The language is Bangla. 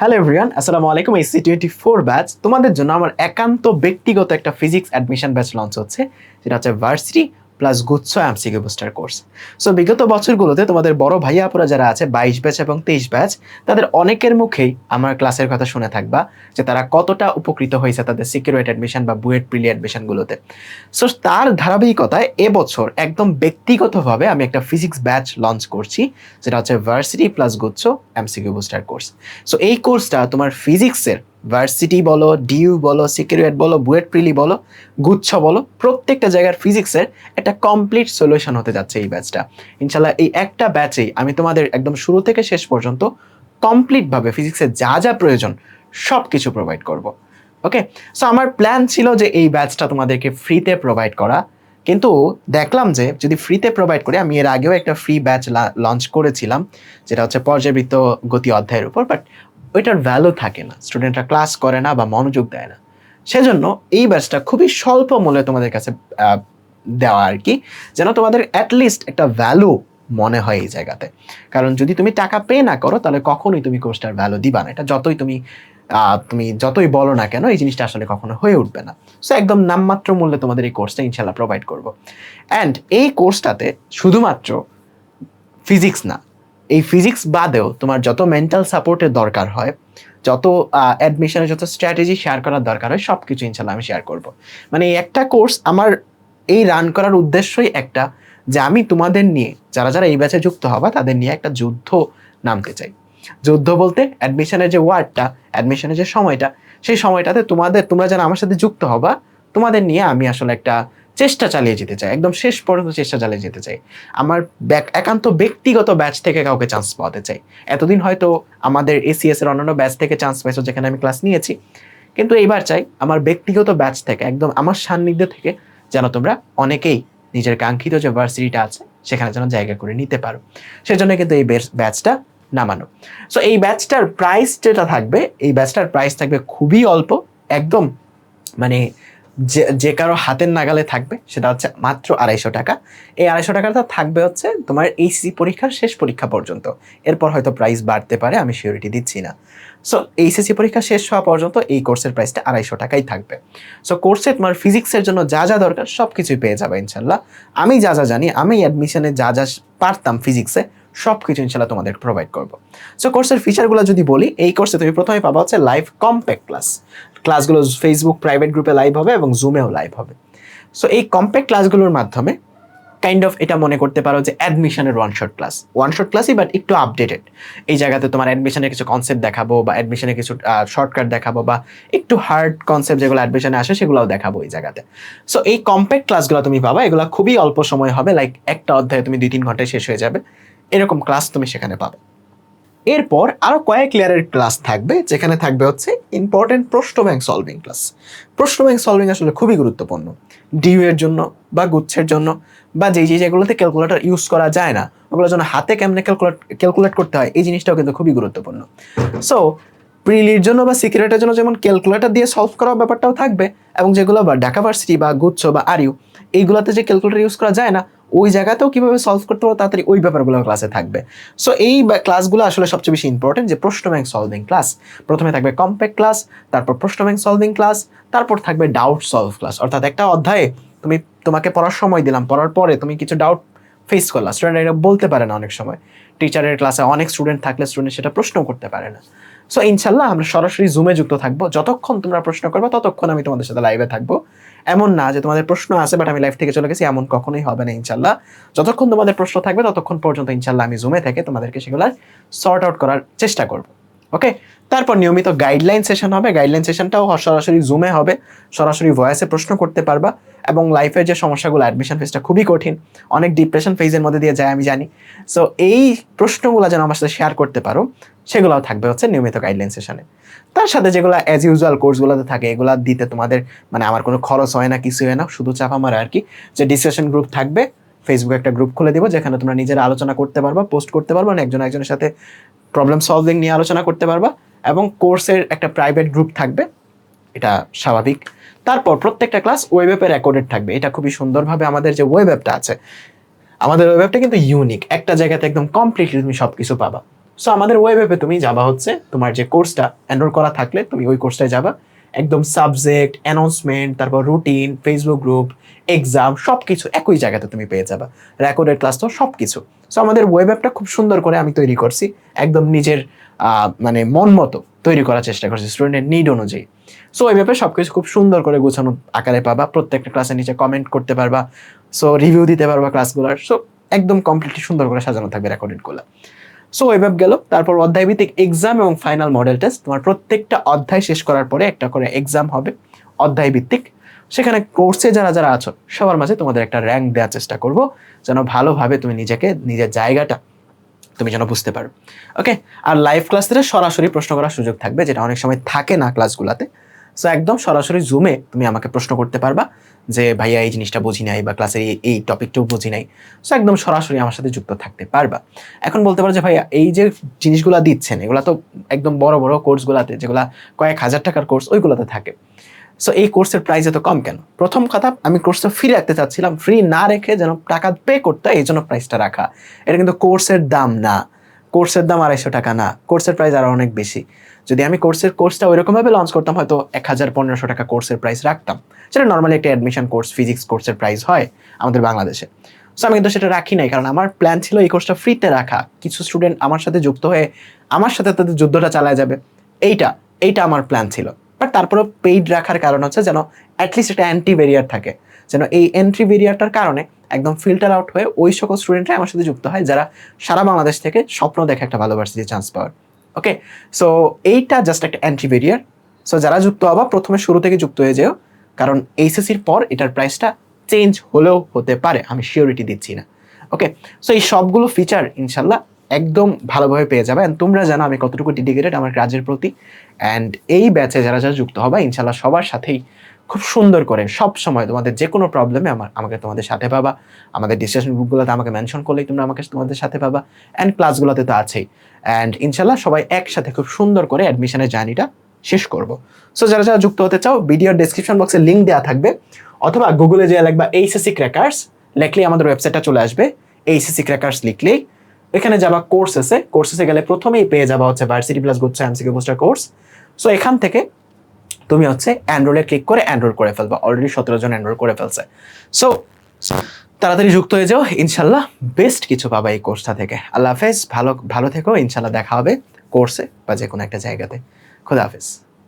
হ্যালো এভরিওয়ান আসসালামু আলাইকুম এই সি টোয়েন্টি ফোর ব্যাচ তোমাদের জন্য আমার একান্ত ব্যক্তিগত একটা ফিজিক্স অ্যাডমিশন ব্যাচ লঞ্চ হচ্ছে। সেটা হচ্ছে ভার্সিটি প্লাস গুচ্ছ এমসিকিউ বুস্টার কোর্স। সো বিগত বছরগুলোতে তোমাদের বড় ভাইয়া আপুরা যারা আছে, বাইশ ব্যাচ এবং তেইশ ব্যাচ, তাদের অনেকের মুখেই আমার ক্লাসের কথা শুনে থাকবা যে তারা কতটা উপকৃত হয়েছে তাদের সিকিউরিটি অ্যাডমিশন বা বুয়েট প্রিলি অ্যাডমিশনগুলোতে সো তার ধারাবাহিকতায় এবছর একদম ব্যক্তিগতভাবে আমি একটা ফিজিক্স ব্যাচ লঞ্চ করছি, যেটা হচ্ছে ভার্সিটি প্লাস গুচ্ছ এমসিকিউ বুস্টার কোর্স। সো এই কোর্সটা তোমার ফিজিক্সের ভার্সিটি বলো ডিউ বলো সিকিউরিট বলো বুয়েট প্রিলি বলো গুচ্ছ বলো, প্রত্যেকটা জায়গার ফিজিক্সের একটা কমপ্লিট সলিউশন হতে যাচ্ছে এই ব্যাচটা ইনশাল্লাহ এই একটা ব্যাচেই আমি তোমাদের একদম শুরু থেকে শেষ পর্যন্ত কমপ্লিটভাবে ফিজিক্সের যা যা প্রয়োজন সব কিছু প্রোভাইড করব। ওকে সো আমার প্ল্যান ছিল যে এই ব্যাচটা তোমাদেরকে ফ্রিতে প্রোভাইড করা। কিন্তু দেখলাম যে যদি ফ্রিতে প্রোভাইড করি, আমি এর আগেও একটা ফ্রি ব্যাচ লঞ্চ করেছিলাম, যেটা হচ্ছে পর্যাবৃত্ত গতি অধ্যায়ের উপর বাট ওইটার ভ্যালু থাকে না। স্টুডেন্টরা ক্লাস করে না বা মনোযোগ দেয় না। সেজন্য এই ব্যাচটা খুবই স্বল্প মূল্যে তোমাদের কাছে দেওয়া আর কি, যেন তোমাদের অ্যাটলিস্ট একটা ভ্যালু মনে হয় এই জায়গাতে। কারণ যদি তুমি টাকা পে না করো, তাহলে কখনোই তুমি কোর্সটার ভ্যালু দিবা না। এটা যতই তুমি তুমি যতই বলো না কেন, এই জিনিসটা আসলে কখনো হয়ে উঠবে না। সো একদম নামমাত্র মূল্যে তোমাদের এই কোর্সটা ইনশাল্লাহ প্রোভাইড করব। অ্যান্ড এই কোর্সটাতে শুধুমাত্র ফিজিক্স না এই ফিজিক্স বাদেও তোমার যত মেন্টাল সাপোর্টের দরকার হয়, যত অ্যাডমিশনের যত স্ট্র্যাটেজি শেয়ার করার দরকার হয় সব কিছু ইনশাল্লাহ আমি শেয়ার করব। মানে এই একটা কোর্স আমার এই রান করার উদ্দেশ্যই একটা যে আমি তোমাদের নিয়ে, যারা যারা এই ব্যাচে যুক্ত হবা, তাদের নিয়ে একটা যুদ্ধ নামতে চাই। যুদ্ধ বলতে অ্যাডমিশনের যে ওয়ার্ডটা অ্যাডমিশনের যে সময়টা, সেই সময়টাতে তোমাদের, তোমরা যারা আমার সাথে যুক্ত হবা, তোমাদের নিয়ে আমি আসলে একটা চেষ্টা চালিয়ে যেতে চাই, একদম শেষ পর্যন্ত চেষ্টা চালিয়ে যেতে চাই। আমার একান্ত ব্যক্তিগত ব্যাচ থেকে কাউকে চান্স পাওয়াতে চাই। এতদিন হয়তো আমাদের এসিএস এর অন্যান্য ব্যাচ থেকে চান্স পাইছো যেখানে আমি ক্লাস নিয়েছি। কিন্তু এইবার চাই আমার ব্যক্তিগত ব্যাচ থেকে, একদম আমার সান্নিধ্য থেকে যেন তোমরা অনেকেই নিজের কাঙ্ক্ষিত যে ভার্সিটিটা আছে, সেখানে যেন জায়গা করে নিতে পারো। সেজন্য কিন্তু এই ব্যাচটা নামানো। সো এই ব্যাচটার প্রাইস যেটা থাকবে, এই ব্যাচটার প্রাইস থাকবে খুবই অল্প, একদম মানে যে যে কারও হাতের নাগালে থাকবে, সেটা হচ্ছে মাত্র আড়াইশো টাকা। এই আড়াইশো টাকাটা থাকবে হচ্ছে তোমার এইচসি পরীক্ষার শেষ পরীক্ষা পর্যন্ত। এরপর হয়তো প্রাইস বাড়তে পারে, আমি সিওরিটি দিচ্ছি না। সো এইচএসসি পরীক্ষা শেষ হওয়া পর্যন্ত এই কোর্সের প্রাইসটা আড়াইশো টাকাই থাকবে। সো কোর্সে তোমার ফিজিক্সের জন্য যা যা দরকার সব কিছুই পেয়ে যাবে ইনশাল্লাহ আমি যা যা জানি, আমি অ্যাডমিশনে যা যা পারতাম ফিজিক্সে সব কিছু ইনশাল্লাহ তোমাদের প্রোভাইড করব। সো কোর্সের ফিচারগুলো যদি বলি, এই কোর্সে তুমি প্রথমে পাবা হচ্ছে লাইভ কম্প্যাক্ট ক্লাস ক্লাসগুলো ফেসবুক প্রাইভেট গ্রুপে লাইভ হবে এবং জুমেও লাইভ হবে। সো এই কম্প্যাক্ট ক্লাসগুলোর মাধ্যমে কাইন্ড অফ এটা মনে করতে পারো যে অ্যাডমিশনের one shot class one shot ক্লাসই but একটু আপডেটেড এই জায়গাতে তোমার অ্যাডমিশনের কিছু কনসেপ্ট দেখাবো বা অ্যাডমিশনের কিছু শর্টকাট দেখাবো বা একটু হার্ড কনসেপ্ট যেগুলো অ্যাডমিশনে আসে সেগুলোও দেখাবো এই জায়গাতে। সো এই কম্প্যাক্ট ক্লাসগুলো তুমি পাবা, এগুলো খুবই অল্প সময় হবে লাইক একটা অধ্যায়ে তুমি দুই তিন ঘন্টায় শেষ হয়ে যাবে। এরকম ক্লাস তুমি সেখানে পাবে। এরপর আরও কয়েক লেয়ারের ক্লাস থাকবে, যেখানে থাকবে হচ্ছে ইম্পর্টেন্ট প্রশ্ন ব্যাংক সলভিং ক্লাস প্রশ্ন ব্যাংক সলভিং আসলে খুবই গুরুত্বপূর্ণ। ডিউ এর জন্য বা গুচ্ছের জন্য বা যেই যে যেগুলোতে ক্যালকুলেটর ইউজ করা যায় না ওগুলোর জন্য হাতে কেমনে ক্যালকুলেট ক্যালকুলেট করতে হয়, এই জিনিসটাও কিন্তু খুবই গুরুত্বপূর্ণ। সো প্রিলির জন্য বা সিক্রেটের জন্য যেমন ক্যালকুলেটর দিয়ে সলভ করার ব্যাপারটাও থাকবে, এবং যেগুলো বা ঢাকা ভার্সিটি বা গুচ্ছ বা আরিউ এইগুলোতে যে ক্যালকুলেটর ইউজ করা যায় না, ওই জায়গাতেও কীভাবে সলভ করতে পারো তাড়াতাড়ি ওই ব্যাপারগুলো ক্লাসে থাকবে। সো এই ক্লাসগুলো আসলে সবচেয়ে বেশি ইম্পর্টেন্ট যে প্রশ্ন ব্যাংক সলভিং ক্লাস প্রথমে থাকবে কম্প্যাক্ট ক্লাস তারপর প্রশ্ন ব্যাংক সলভিং ক্লাস তারপর থাকবে ডাউট সলভ ক্লাস অর্থাৎ একটা অধ্যায়ে তুমি তোমাকে পড়ার সময় দিলাম, পড়ার পরে তুমি কিছু ডাউট ফেস করলা। স্টুডেন্ট এটা বলতে পারে না অনেক সময়। টিচারের ক্লাসে অনেক স্টুডেন্ট থাকলে স্টুডেন্ট সেটা প্রশ্ন করতে পারে না। সো ইনশাল্লাহ আমরা সরাসরি জুমে যুক্ত থাকব। যতক্ষণ তোমরা প্রশ্ন করবে, ততক্ষণ আমি তোমাদের সাথে লাইভে থাকব। এমন না যে তোমাদের প্রশ্ন আছে বাট আমি লাইভ থেকে চলে গেছি, এমন কখনোই হবে না ইনশাল্লাহ যতক্ষণ তোমাদের প্রশ্ন থাকবে, ততক্ষণ পর্যন্ত ইনশাল্লাহ আমি জুমে থেকে তোমাদেরকে সেগুলো সর্ট আউট করার চেষ্টা করব। ওকে তারপর নিয়মিত গাইডলাইন সেশন হবে। গাইডলাইন সেশনটাও সরাসরি জুমে হবে। সরাসরি ভয়েসে প্রশ্ন করতে পারবা এবং লাইফের যে সমস্যাগুলো অ্যাডমিশন ফেজটা খুবই কঠিন। অনেক ডিপ্রেশন ফেজের মধ্যে দিয়ে যায়, আমি জানি। সো এই প্রশ্নগুলো যেন আমার সাথে শেয়ার করতে পারো, সেগুলোও থাকবে হচ্ছে নিয়মিত গাইডলাইন সেশনে তার সাথে যেগুলো অ্যাজ ইউজুয়াল কোর্সগুলোতে থাকে, এগুলো দিতে তোমাদের মানে আমার কোনো খরচ হয় না কিছু হয় না। শুধু চাপ আমার আর কি, যে ডিসকাশন গ্রুপ থাকবে ফেসবুকে একটা গ্রুপ খুলে দিব, যেখানে তোমরা নিজেরা আলোচনা করতে পারবা পোস্ট করতে পারবা মানে একজন একজনের সাথে প্রবলেম সলভিং নিয়ে আলোচনা করতে পারবা এবং কোর্সের একটা প্রাইভেট গ্রুপ থাকবে, এটা স্বাভাবিক। তারপর প্রত্যেকটা ক্লাস ওয়েব অ্যাপে রেকর্ডেড থাকবে। এটা খুবই সুন্দরভাবে আমাদের যে ওয়েব অ্যাপটা আছে, আমাদের ওয়েব অ্যাপটা কিন্তু ইউনিক একটা জায়গাতে একদম কমপ্লিটলি তুমি সব কিছু পাবা। সো আমাদের ওয়েব অ্যাপে তুমি যাবা হচ্ছে তোমার যে কোর্সটা এনরোল করা থাকলে তুমি ওই কোর্সটায় যাবা। একদম সাবজেক্ট অ্যানাউন্সমেন্ট তারপর রুটিন ফেসবুক গ্রুপ এক্সাম সব কিছু একই জায়গাতে তুমি পেয়ে যাবা। রেকর্ডেড ক্লাস তো সব কিছু সো আমাদের ওয়েব অ্যাপটা খুব সুন্দর করে আমি তৈরি করছি। একদম নিজের মানে মন মতো তৈরি করার চেষ্টা করছি স্টুডেন্টের নিড অনুযায়ী। সো ওই ব্যাপারে সব কিছু খুব সুন্দর করে গোছানো আকারে পাবা। প্রত্যেকটা ক্লাসের নিচে কমেন্ট করতে পারবা। সো রিভিউ দিতে পারবা ক্লাসগুলোর সো একদম কমপ্লিটলি সুন্দর করে সাজানো থাকবে রেকর্ডেডগুলো সো অ্যাপ গেল। তারপর অধ্যায় ভিত্তিক এক্সাম এবং ফাইনাল মডেল টেস্ট তোমার প্রত্যেকটা অধ্যায় শেষ করার পরে একটা করে এক্সাম হবে অধ্যায় ভিত্তিক সেখানে কোর্সে যারা যারা আছো, সবার মাঝে তোমাদের একটা র্যাঙ্ক দেওয়ার চেষ্টা করব, যেন ভালোভাবে তুমি নিজেকে, নিজের জায়গাটা তুমি যেন বুঝতে পারো। ওকে আর লাইভ ক্লাস থেকে সরাসরি প্রশ্ন করার সুযোগ থাকবে, যেটা অনেক সময় থাকে না ক্লাসগুলোতে সো একদম সরাসরি জুমে তুমি আমাকে প্রশ্ন করতে পারবা। যে, ভাইয়া, এই জিনিসটা বুঝি নাই বা ক্লাসের এই- টপিকটাও বুঝি নাই। সো একদম সরাসরি আমার সাথে যুক্ত থাকতে পারবা। এখন বলতে পারো যে, ভাইয়া, এই যে জিনিসগুলো দিচ্ছেন, এগুলা তো একদম বড় বড় কোর্সগুলোতে, যেগুলা কয়েক হাজার টাকার কোর্স, ওইগুলোতে থাকে। সো এই কোর্সের প্রাইস এত কম কেন? প্রথম কথা, আমি কোর্সটা ফ্রি রাখতে চাচ্ছিলাম। ফ্রি না রেখে যেন টাকা পে করতে এই জন্য প্রাইসটা রাখা। এটা কিন্তু কোর্সের দাম না। কোর্সের দাম আড়াইশো টাকা না। কোর্সের প্রাইস আরও অনেক বেশি। যদি আমি কোর্সের কোর্সটা ওইরকমভাবে লঞ্চ করতাম, হয়তো এক হাজার পনেরোশো টাকা কোর্সের প্রাইস রাখতাম। সেটা নর্মালি একটা অ্যাডমিশন কোর্স ফিজিক্স কোর্সের প্রাইস হয় আমাদের বাংলাদেশে। সো আমি কিন্তু সেটা রাখি নাই, কারণ আমার প্ল্যান ছিল এই কোর্সটা ফ্রিতে রাখা। কিছু স্টুডেন্ট আমার সাথে যুক্ত হয়ে আমার সাথে তাদের যুদ্ধটা চালায় যাবে। এইটা এইটা আমার প্ল্যান ছিল। বাট তারপরেও পেইড রাখার কারণ হচ্ছে যেন অ্যাটলিস্ট একটা অ্যান্টি ভেরিয়ার থাকে। যেন এই এন্ট্রি ভেরিয়ারটার কারণে একদম ফিল্টার আউট হয়ে ওই সকল স্টুডেন্টরা আমার সাথে যুক্ত হয়, যারা সারা বাংলাদেশ থেকে স্বপ্ন দেখে একটা ভালো ভার্সিটি চান্স পাওয়ার। ওকে সো এইটা জাস্ট একটা অ্যান্টি ব্যারিয়ার সো যারা যুক্ত হবা, প্রথমে শুরু থেকে যুক্ত হয়ে যেও। কারণ এইচএসির পর এটার প্রাইসটা চেঞ্জ হলেও হতে পারে। আমি শিওরিটি দিচ্ছি না। ওকে সো এই সবগুলো ফিচার ইনশাল্লাহ একদম ভালোভাবে পেয়ে যাবে। অ্যান্ড তোমরা জানো আমি কতটুকু ডেডিকেটেড আমার কাজের প্রতি। অ্যান্ড এই ব্যাচে যারা যারা যুক্ত হবে ইনশাল্লাহ সবার সাথেই খুব সুন্দর করে সব সময় তোমাদের যে কোনো প্রবলেমে আমার, আমাকে তোমাদের সাথে পাবা। আমাদের ডিসকাশন গ্রুপগুলোতে আমাকে মেনশন করলেই তোমরা আমাকে তোমাদের সাথে পাবা। অ্যান্ড ক্লাসগুলোতে তো আছেই। অ্যান্ড ইনশাল্লাহ সবাই একসাথে খুব সুন্দর করে অ্যাডমিশনের জার্নিটা শেষ করব। সো যারা যারা যুক্ত হতে চাও ভিডিওর ডেসক্রিপশন বক্সে লিঙ্ক দেওয়া থাকবে। অথবা গুগলে যে লিখবা এইচএসসি ক্র্যাকার্স লেখলেই আমাদের ওয়েবসাইটটা চলে আসবে। এইচএসসি ক্র্যাকার্স লিখলেই। এখানে যাবা কোর্সেসে কোর্সেসে গেলে প্রথমেই পেয়ে যাবা হচ্ছে ভার্সিটি প্লাস গুচ্ছ এমসিকিউ বুস্টার কোর্স সো এখান থেকে তুমি হচ্ছে অ্যান্ড্রয়েডে ক্লিক করে অ্যান্ড্রয়েড করে ফেলবা। অলরেডি সতেরো জন অ্যান্ড্রয়েড করে ফেলছে। সো তাড়াতাড়ি যুক্ত হয়ে যাও। ইনশাল্লাহ বেস্ট কিছু পাবা এই কোর্সটা থেকে। আল্লাহ হাফেজ। ভালো ভালো থেকো। ইনশাল্লাহ দেখা হবে কোর্সে বা যে কোনো একটা জায়গাতে। খোদা হাফেজ।